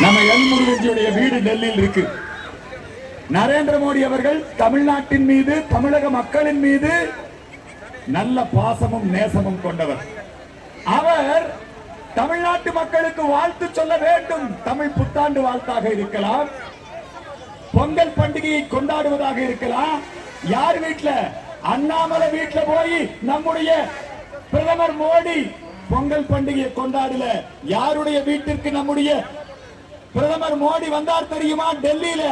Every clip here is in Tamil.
நம்ம எல் முருகன்ஜியுடைய வீடு டெல்லியில் இருக்கு. நரேந்திர மோடி அவர்கள் தமிழ்நாட்டின் மீது தமிழக மக்களின் மீது நல்ல பாசமும் நேசமும் கொண்டவர். அவர் தமிழ்நாட்டு மக்களுக்கு வாழ்த்து சொல்ல வேண்டும். தமிழ் புத்தாண்டு வாழ்த்தாக இருக்கலாம். பொங்கல் பண்டிகையை கொண்டாடுவதாக இருக்கலாம். யார் வீட்டுல அண்ணாமலை வீட்டுல போய் நம்முடைய பிரதமர் மோடி பொங்கல் பண்டிகையை கொண்டாடல. யாருடைய வீட்டிற்கு நம்முடைய பிரதமர் மோடி வந்தார் தெரியுமா? டெல்லியில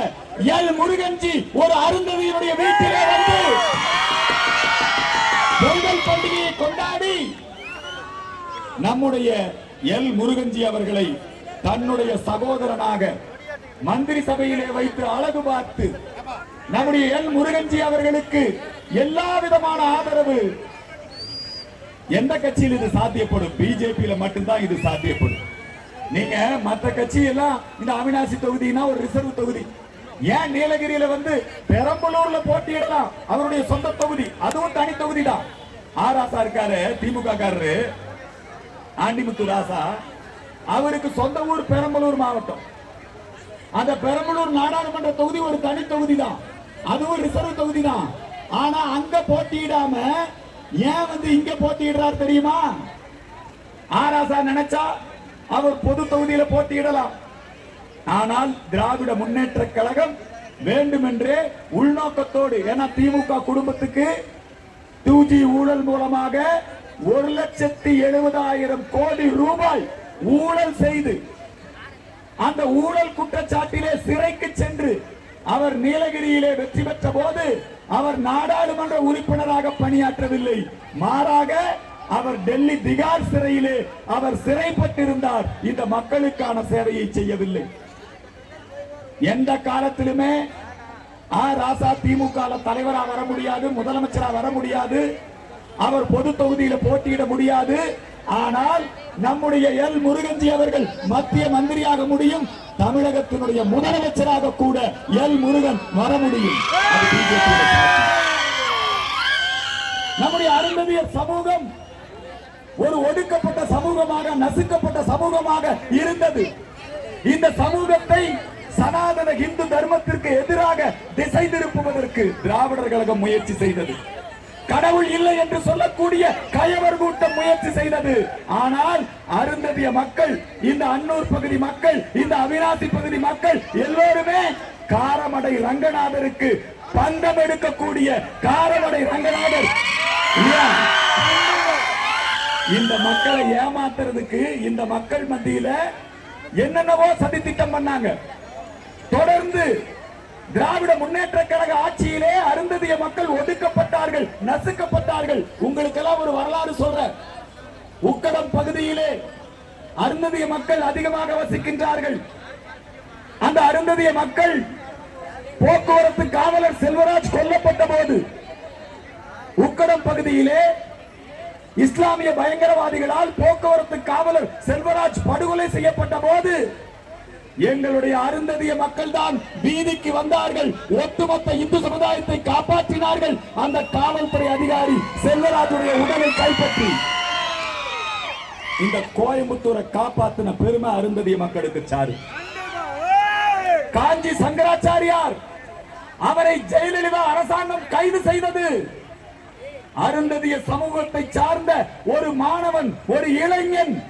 எல் முருகன்ஜி ஒரு அருந்ததியினுடைய வீட்டிலே வந்து பொங்கல் பண்டிகையை கொண்டாடி நம்முடைய எல் முருகன்ஜி அவர்களை தன்னுடைய சகோதரனாக மந்திரி சபையிலே வைத்து அழகு பார்த்து நம்முடைய எல் முருகன்ஜி அவர்களுக்கு எல்லா விதமான ஆதரவு. எந்த கட்சியில் இது சாத்தியப்படும்? பிஜேபியில மட்டும்தான் இது சாத்தியப்படும். நீங்க மற்ற கட்சி எல்லாம் இந்த அவினாசி தொகுதினா ஒரு ரிசர்வ் தொகுதி. ஏன் நீலகிரியில வந்து பெரம்பலூர்ல போட்டியிடலாம் அவருடைய சொந்த தொகுதி. அதுவும் தனி தொகுதி தான் ஆராசா இருக்காரு திமுக காரரு. ஆண்டிமுத்து ராசா. அவருக்கு சொந்த ஊர் பெரம்பலூர் மாவட்டம். அந்த பெரம்பலூர் நாடாளுமன்ற தொகுதி ஒரு தனி தொகுதி தான் அதுவும் ரிசர்வ் தொகுதி தான் ஆனா அங்க போட்டியிடாம ஏன் வந்து இங்க போட்டியிடுறாரு தெரியுமா? ஆராசா நினைச்சா அவர் பொது தொகுதியில போட்டியிடலாம். ஆனால் திராவிட முன்னேற்ற கழகம் வேண்டுமென்றே உள்நோக்கத்தோடு ஏன்னா திமுக குடும்பத்துக்கு டூ ஜி ஊழல் மூலமாக ஒரு லட்சத்தி எழுபதாயிரம் கோடி ரூபாய் ஊழல் செய்து அந்த ஊழல் குற்றச்சாட்டிலே சிறைக்கு சென்று அவர் நீலகிரியிலே வெற்றி பெற்ற போது அவர் நாடாளுமன்ற உறுப்பினராக பணியாற்றவில்லை. மாறாக அவர் டெல்லி திகார் சிறையிலே அவர் சிறைப்பட்டிருந்தார். இந்த மக்களுக்கான சேவையை செய்யவில்லை. எந்த காலத்திலுமே ஆ ராசா திமுக ல தலைவரா வர முடியாது முதலமைச்சரா வர முடியாது. அவர் பொது தொகுதியில போட்டியிட முடியாது. ஆனால் நம்முடைய எல். முருகன்ஜி அவர்கள் மத்திய மந்திரியாக முடியும். தமிழகத்தினுடைய முதலமைச்சராக கூட எல். முருகன் வர முடியும். நம்முடைய அருந்ததியர் சமூகம் ஒரு ஒடுக்கப்பட்ட சமூகமாக நசுக்கப்பட்ட சமூகமாக இருந்தது. இந்த சமூகத்தை சனாதன இந்து தர்மத்திற்கு எதிராக திசை திருப்புவதற்கு திராவிடர் கழகம் முயற்சி செய்தது. கடவுள் இல்லை என்று சொல்லக்கூடிய கயவர் கூட்டம் முயற்சி செய்தது. ஆனால் அருந்ததிய மக்கள் இந்த அன்னூர் பகுதி மக்கள் இந்த அவிநாசி பகுதி மக்கள் எல்லோருமே காரமடை ரங்கநாதருக்கு பந்தம் எடுக்கக்கூடிய காரமடை ரங்கநாதர். இந்த மக்களை ஏமாத்துறதுக்கு இந்த மக்கள் மத்தியில என்னென்னவோ சதி திட்டம் பண்ணாங்க. தொடர்ந்து திராவிட முன்னேற்ற கழக ஆட்சியிலே அருந்ததிய மக்கள் ஒடுக்கப்பட்டார்கள் நசுக்கப்பட்டார்கள். உங்களுக்கெல்லாம் ஒரு வரலாறு சொல்ற உக்கடம் பகுதியிலே அருந்ததிய மக்கள் அதிகமாக வசிக்கின்றார்கள். அந்த அருந்ததிய மக்கள் போக்குவரத்து காவலர் செல்வராஜ் கொல்லப்பட்ட போது உக்கடம் பகுதியிலே இஸ்லாமிய பயங்கரவாதிகளால் போக்குவரத்து காவலர் செல்வராஜ் படுகொலை செய்யப்பட்ட போது எங்களுடைய அருந்ததிய மக்கள் தான் வீதிக்கு வந்தார்கள். ஒட்டுமொத்த இந்து சமுதாயத்தை காப்பாற்றினார்கள். அந்த காவல்துறை அதிகாரி செல்வராஜுடைய உடலை கைப்பற்றி. இந்த கோயம்புத்தூரை காப்பாத்தின பெருமை அருந்ததிய மக்களுக்கு சாரு. காஞ்சி சங்கராச்சாரியார் அவரை ஜெயலலிதா அரசாங்கம் கைது செய்தது. அருந்ததிய சமூகத்தை சார்ந்த ஒரு மாணவன் ஒரு இளைஞன்.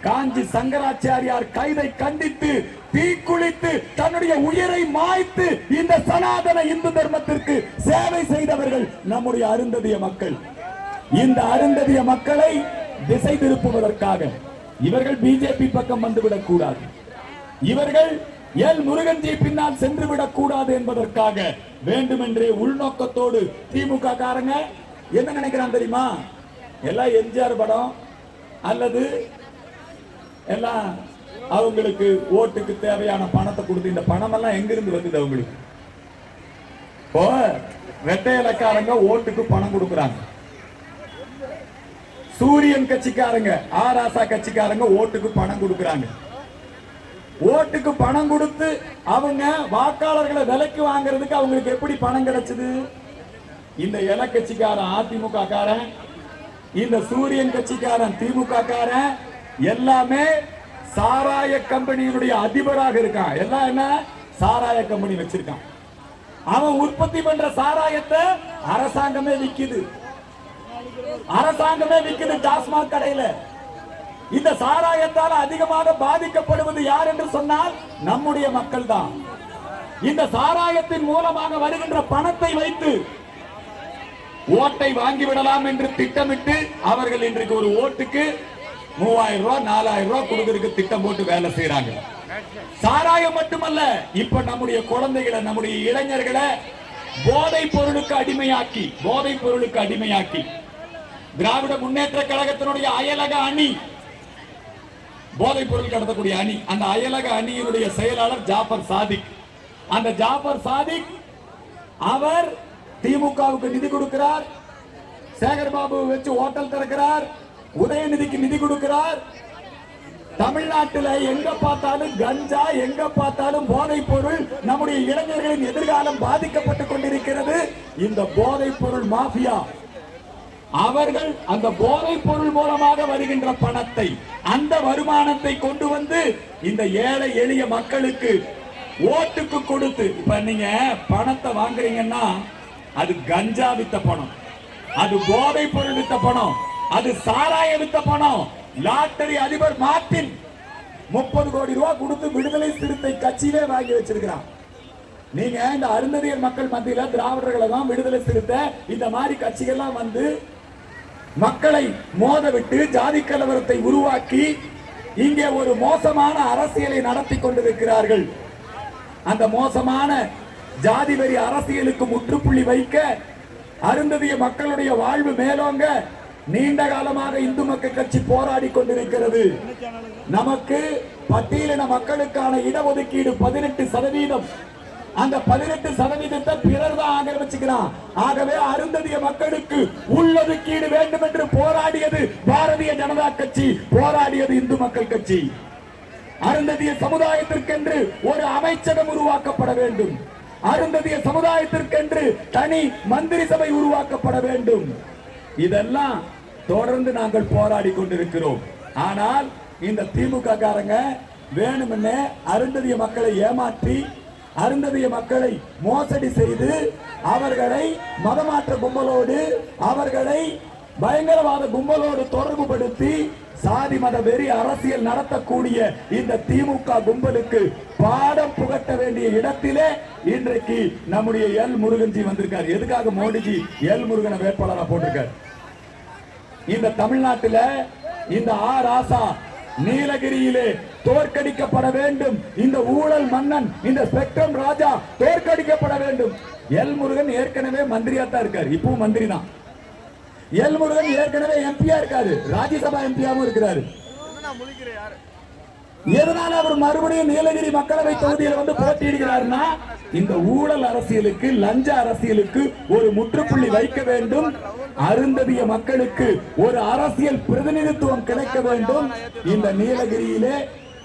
காஞ்சி சங்கராச்சாரியார் கைதை கண்டித்து தீக்குளித்து தன்னுடைய உயிரை மாய்த்து இந்த சனாதன இந்து தர்மத்திற்கு சேவை செய்தவர்கள் நம்முடைய அருந்ததிய மக்கள். இந்த அருந்ததிய மக்களை திசை திருப்புவதற்காக இவர்கள் பிஜேபி பக்கம் வந்துவிடக் கூடாது. இவர்கள் எல் முருகன்ஜி பின்னால் சென்று விடக் கூடாது என்பதற்காக வேண்டுமென்றே உள்நோக்கத்தோடு திமுக காரங்க என்ன நினைக்கிறான் தெரியுமா? எல்லாம் எம்ஜிஆர் படம். அல்லது எல்லாம் அவங்களுக்கு ஓட்டுக்கு தேவையான பணத்தை கொடுத்து இந்த பணம் எல்லாம் எங்கிருந்து வந்தது அவங்களுக்கு? இப்போ வெட்டை இலக்காரங்க ஓட்டுக்கு பணம் கொடுக்குறாங்க. சூரியன் கட்சிக்காரங்க ஆராசா கட்சிக்காரங்க ஓட்டுக்கு பணம் கொடுக்குறாங்க. ஓட்டுக்கு பணம் கொடுத்து அவங்க வாக்காளர்களை விலைக்கு வாங்குறதுக்கு அவங்களுக்கு எப்படி பணம் கிடைச்சது? இந்த இலக்கட்சிக்காரன் அதிமுக காரன் இந்த சூரியன் கட்சிக்காரன் திமுக காரன் எல்லாமே சாராய கம்பெனியினுடைய அதிபராக இருக்கான். எல்லாம் என்ன? சாராய கம்பெனி வச்சிருக்கான். அவன் உற்பத்தி பண்ற சாராயத்தை அரசாங்கமே விக்குது. அரசாங்கமே விக்குது டாஸ்மாக் கடையில. இந்த சாராயத்தால் அதிகமாக பாதிக்கப்படுவது யார் என்று சொன்னால் நம்முடைய மக்கள் தான் இந்த சாராயத்தின் மூலமாக வருகின்ற பணத்தை வைத்து ஓட்டை வாங்கி விடலாம் என்று திட்டமிட்டு அவர்கள் இன்றைக்கு ஒரு ஓட்டுக்கு மூவாயிரம் ரூபாய் நாலாயிரம் ரூபாய் கொடுக்கறதுக்கு திட்டம் போட்டு வேலை செய்யறாங்க சாராயம் மட்டுமல்ல இப்ப நம்முடைய குழந்தைகளை நம்முடைய இளைஞர்களை போதை பொருளுக்கு அடிமையாக்கி போதை பொருளுக்கு அடிமையாக்கி திராவிட முன்னேற்ற கழகத்தினுடைய அயலக அணி போதைப் பொருள் கடத்தக்கூடிய அணி அந்த அயலக அணியினுடைய செயலாளர் ஜாஃபர் சாதிக். அந்த ஜாஃபர் சாதிக் அவர் திமுகவுக்கு நிதி கொடுக்கிறார். சேகர் பாபு வச்சு ஹோட்டல் திறக்கிறார். உதயநிதிக்கு நிதி கொடுக்கிறார். தமிழ்நாட்டில் எங்க பார்த்தாலும் கஞ்சா எங்க பார்த்தாலும் போதைப் பொருள் நம்முடைய இளைஞர்களின் எதிர்காலம் பாதிக்கப்பட்டுக் கொண்டிருக்கிறது. இந்த போதைப் பொருள் மாஃபியா. அவர்கள் அந்த போதைப் பொருள் மூலமாக வருகின்ற பணத்தை அந்த வருமானத்தை கொண்டு வந்து இந்த ஏழை எளிய மக்களுக்கு ஓட்டுக்கு கொடுத்து இப்ப நீங்க பணத்தை வாங்குறீங்கன்னா அது கஞ்சா வித்த பணம். அது போதை பொருள் வித்த பணம். அது சாராய வித்த பணம். லாட்டரி அதிபர் மார்டின் முப்பது கோடி ரூபாய் கொடுத்து விடுதலை சிறுத்தை கட்சியிலே வாங்கி வச்சிருக்கிறான். நீங்க இந்த அருந்ததியர் மக்கள் மத்தியில திராவிடர்களை தான் விடுதலை சிறுத்தை இந்த மாதிரி கட்சிகள்லாம் வந்து மக்களை மோத விட்டு ஜாதி கலவரத்தை உருவாக்கி இங்கே ஒரு மோசமான அரசியலை நடத்தி கொண்டிருக்கிறார்கள். அந்த மோசமான ஜாதி வெறி அரசியலுக்கு முற்றுப்புள்ளி வைக்க அருந்ததிய மக்களுடைய வாழ்வு மேலோங்க நீண்ட காலமாக இந்து மக்கள் கட்சி போராடி கொண்டிருக்கிறது. நமக்கு பட்டியலின மக்களுக்கான இடஒதுக்கீடு பதினெட்டு சதவீதம். அந்த பதினெட்டு சதவீதத்தை பிறர் தான் ஆக்கிரமிச்சுக்கிறான் ஆகவே அருந்ததிய மக்களுக்கு உள்ளொதுக்கீடு வேண்டும் என்று போராடியது பாரதிய ஜனதா கட்சி போராடியது இந்து மக்கள் கட்சி. அருந்ததிய சமுதாயத்திற்கென்று ஒரு அமைச்சகம் உருவாக்கப்பட வேண்டும். அருந்ததிய சமுதாயத்திற்கென்று தனி மந்திரி சபை உருவாக்கப்பட வேண்டும். இதெல்லாம் தொடர்ந்து நாங்கள் போராடி கொண்டிருக்கிறோம். ஆனால் இந்த திமுக காரங்க வேணுமென்னே அருந்ததிய மக்களை ஏமாற்றி அருந்ததிய மக்களை மோசடி செய்து அவர்களை மதமாற்ற கும்பலோடு அவர்களை பயங்கரவாத கும்பலோடு தொடர்புபடுத்தி சாதி மத வெறி அரசியல் நடத்தக்கூடிய இந்த திமுக கும்பலுக்கு பாடம் புகட்ட வேண்டிய இடத்திலே இன்றைக்கு நம்முடைய எல் முருகன்ஜி வந்திருக்கார். எதுக்காக மோடிஜி எல் முருகனை வேட்பாளரா போட்டிருக்கார்? இந்த தமிழ்நாட்டில் இந்த ஆ ராசா நீலகிரியிலே தோற்கடிக்கப்பட வேண்டும். இந்த ஊழல் மன்னன் இந்த ஸ்பெக்ட்ரம் ராஜா தோற்கடிக்கப்பட வேண்டும். எல் முருகன் ஏற்கனவே மந்திரியா தான் இருக்காரு. இப்பவும் மந்திரி தான் எல் முருகன் ஏற்கனவே எம்பியா இருக்காரு. ராஜ்யசபா எம்பியாவும் இருக்கிறாரு. எதனால அவர் மறுபடியும் நீலகிரி மக்களவை தொகுதியில் வந்து போட்டியிடுகிறார்னா இந்த ஊழல் அரசியலுக்கு லஞ்ச அரசியலுக்கு ஒரு முற்றுப்புள்ளி வைக்க வேண்டும். அருந்ததிய மக்களுக்கு ஒரு அரசியல் பிரதிநிதித்துவம் கிடைக்க வேண்டும். இந்த நீலகிரியிலே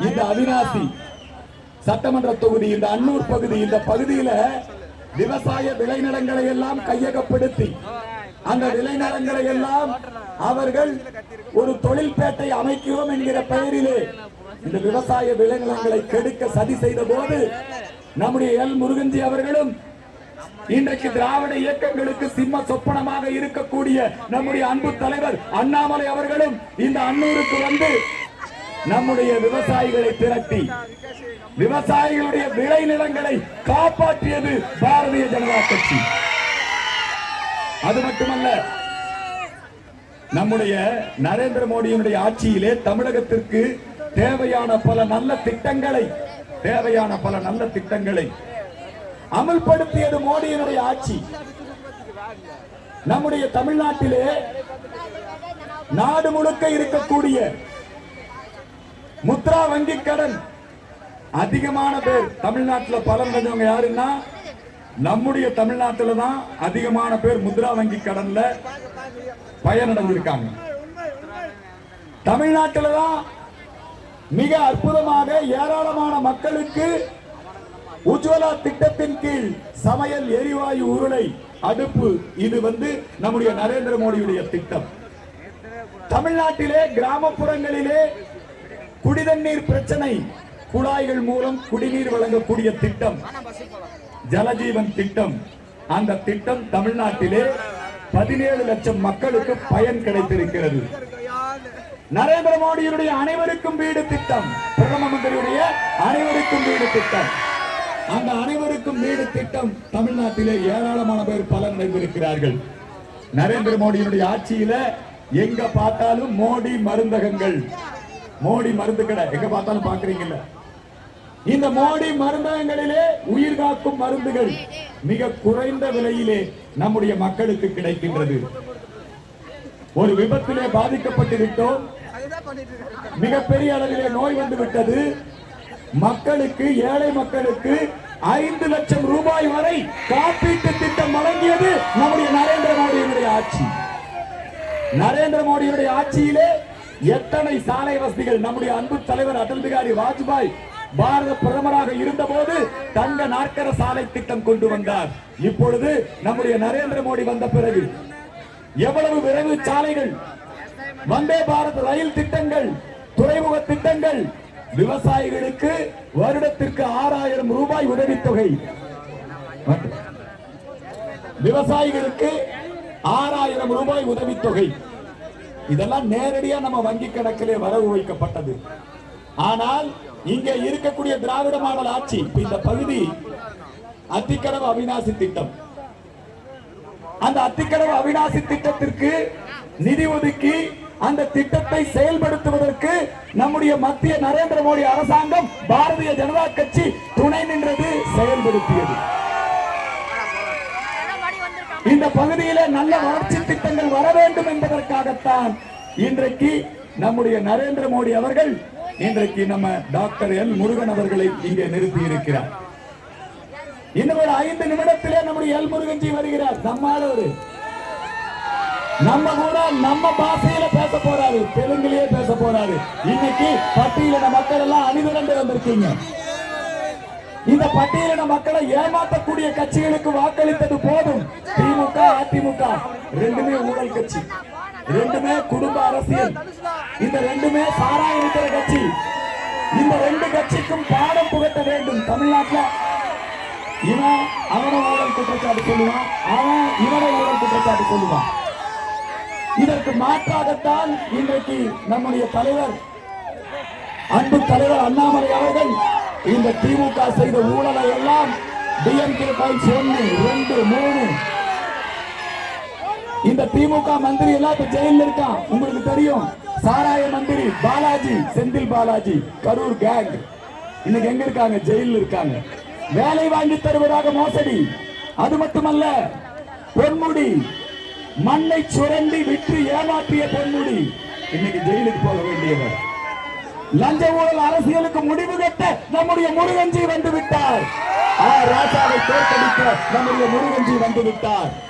இந்த அவினாசி சட்டமன்ற தொகுதி இந்த அன்னூர் பகுதி இந்த பகுதியில விவசாய விளைநிலங்களை எல்லாம் கையகப்படுத்தி அந்த விளைநிலங்களை எல்லாம் அவர்கள் ஒரு தொழில்பேட்டை அமைக்கிறோம் என்கிற பெயரிலே இந்த விவசாய விளைநிலங்களை கெடுக்க சதி செய்த போது நம்முடைய எல் முருகன்ஜி அவர்களும் இன்றைக்கு திராவிட இயக்கங்களுக்கு சிம்ம சொப்பனமாக இருக்கக்கூடிய நம்முடைய அன்பு தலைவர் அண்ணாமலை அவர்களும் இந்த அன்னூருக்கு வந்து நம்முடைய விவசாயிகளை திரட்டி விவசாயிகளுடைய விளைநிலங்களை காப்பாற்றியது பாரதிய ஜனதா கட்சி. அது மட்டுமல்ல நம்முடைய நரேந்திர மோடியினுடைய ஆட்சியிலே தமிழகத்திற்கு தேவையான பல நல்ல திட்டங்களை தேவையான பல நல்ல திட்டங்களை அமல்படுத்தியது மோடியினுடைய ஆட்சி. நம்முடைய தமிழ்நாட்டிலே நாடு முழுக்க இருக்கக்கூடிய முத்ரா வங்கி கடன் அதிகமான பேர் தமிழ்நாட்டில் பலன் யாருன்னா நம்முடைய தமிழ்நாட்டில தான் அதிகமான பேர் முத்ரா வங்கி கடன்ல பயனடைஞ்சிருக்காங்க. தமிழ்நாட்டில் தான் மிக அற்புதமாக ஏராளமான மக்களுக்கு உஜ்வலா திட்டத்தின் கீழ் சமையல் எரிவாயு உருளை அடுப்பு. இது வந்து நம்முடைய நரேந்திர மோடியுடைய திட்டம். தமிழ்நாட்டிலே கிராமப்புறங்களிலே குடிதண்ணீர் பிரச்சனை குழாய்கள் மூலம் குடிநீர் வழங்கக்கூடிய திட்டம். ஜலஜீவன் திட்டம். அந்த திட்டம் தமிழ்நாட்டிலே பதினேழு லட்சம் மக்களுக்கு பயன் கிடைத்திருக்கிறது. நரேந்திர மோடியுடைய அனைவருக்கும் வீடு திட்டம். பிரதம மந்திரியுடைய அனைவருக்கும் வீடு திட்டம். அந்த அனைவருக்கும் வீடு திட்டம் தமிழ்நாட்டிலே ஏராளமான பேர் பலன் அடைந்திருக்கிறார்கள் நரேந்திர மோடியினுடைய ஆட்சியில எங்க பார்த்தாலும் மோடி மருந்தகங்கள். மோடி மருந்து கடை. எங்க பார்த்தாலும் பாக்குறீங்கல்ல இந்த மோடி மருந்தகங்களிலே உயிர் காக்கும் மருந்துகள் மிக குறைந்த விலையிலே நம்முடைய மக்களுக்கு கிடைக்கின்றது. ஒரு விபத்திலே பாதிக்கப்பட்டுவிட்டோம் மிகப்பெரிய அளவிலே நோய் வந்து விட்டது மக்களுக்கு ஏழை மக்களுக்கு ஐந்து லட்சம் ரூபாய் வரை காப்பீட்டு திட்டம் வழங்கியது நம்முடைய நரேந்திர மோடியினுடைய ஆட்சி. நரேந்திர மோடியுடைய ஆட்சியிலே எத்தனை சாலை வசதிகள் நம்முடைய அன்பு தலைவர் அடல் பிகாரி வாஜ்பாய் பாரத பிரதமராக இருந்தபோது தங்க நாற்கர சாலை திட்டம் கொண்டு வந்தார். இப்பொழுது நம்முடைய நரேந்திர மோடி வந்த பிறகு எவ்வளவு விரைவு சாலைகள் வந்தே பாரத் ரயில் திட்டங்கள் துறைமுக திட்டங்கள் விவசாயிகளுக்கு வருடத்திற்கு ஆறாயிரம் ரூபாய் உதவித்தொகை. விவசாயிகளுக்கு ஆறாயிரம் ரூபாய் உதவித்தொகை. இதெல்லாம் நேரடியா நம்ம வங்கி கணக்கிலே வரவு வைக்கப்பட்டது. ஆனால் இங்கே இருக்கக்கூடிய திராவிட மாடல் ஆட்சி இந்த பகுதி அத்திக்கடவு அவிநாசி திட்டம். அந்த அத்திக்கடவு அவிநாசி திட்டத்திற்கு நிதி ஒதுக்கி அந்த திட்டத்தை செயல்படுத்துவதற்கு நம்முடைய மத்திய நரேந்திர மோடி அரசாங்கம் பாரதிய ஜனதா கட்சி துணை நின்றது செயல்படுத்தியது. இந்த பகுதியில நல்ல வளர்ச்சி திட்டங்கள் வர வேண்டும் என்பதற்காகத்தான் இன்றைக்கு நம்முடைய நரேந்திர மோடி அவர்கள் இன்றைக்கு நம்ம டாக்டர் எல் முருகன் அவர்களை இங்கே நிறுத்தி இருக்கிறார் இன்னும் ஒரு ஐந்து நிமிடத்திலே நம்முடைய எல் முருகன்ஜி வருகிறார். நம்மாளவர் நம்ம கூட நம்ம பாஷையில பேச போறாரு. தெலுங்குலயே பேச போறாரு. இன்னைக்கு பட்டியலின மக்கள் எல்லாம் அணிதிரண்டு வந்திருக்கீங்க. இந்த பட்டியலின மக்களை ஏமாற்றக்கூடிய கட்சிகளுக்கு வாக்களித்தது போதும். திமுக அதிமுக. ரெண்டுமே ஊழல் கட்சி. ரெண்டுமே குடும்ப அரசியல். இந்த ரெண்டுமே சாராய கட்சி. இந்த ரெண்டு கட்சிக்கும் பாடம் புகட்ட வேண்டும் தமிழ்நாட்டில். இவன் அவனை ஊழல் குற்றச்சாட்டு சொல்லுவான் அவன் இவனை ஊழல் குற்றச்சாட்டு சொல்லுவான். இதற்கு மாற்றாகத்தான் இன்றைக்கு நம்முடைய தலைவர் அன்பு தலைவர் அண்ணாமலை அவர்கள் இந்த திமுக செய்த ஊழலை எல்லாம் டிஎம்கே ஃபைல்ஸ் ஒன்று ரெண்டு மூணு இந்த திமுக மந்திரி எல்லாம் இப்ப ஜெயில இருக்கான். உங்களுக்கு தெரியும். சாராய மந்திரி பாலாஜி செந்தில் பாலாஜி கரூர் கேங் இன்னைக்கு எங்க இருக்காங்க? ஜெயில இருக்காங்க. வேலை வாங்கி தருவதாக மோசடி. அது மட்டுமல்ல பொன்முடி மண்ணை சுரண்டி விற்று ஏமாற்றிய பொன்முடி. இன்னைக்கு ஜெயிலுக்கு போக வேண்டியவர். லஞ்ச ஊழல் அரசியலுக்கு முடிவு கட்ட நம்முடைய முருகன்ஜி வந்து விட்டார். ஆ, ராசாவை தோற்கடிக்க நம்முடைய முருகன்ஜி வந்து விட்டார்.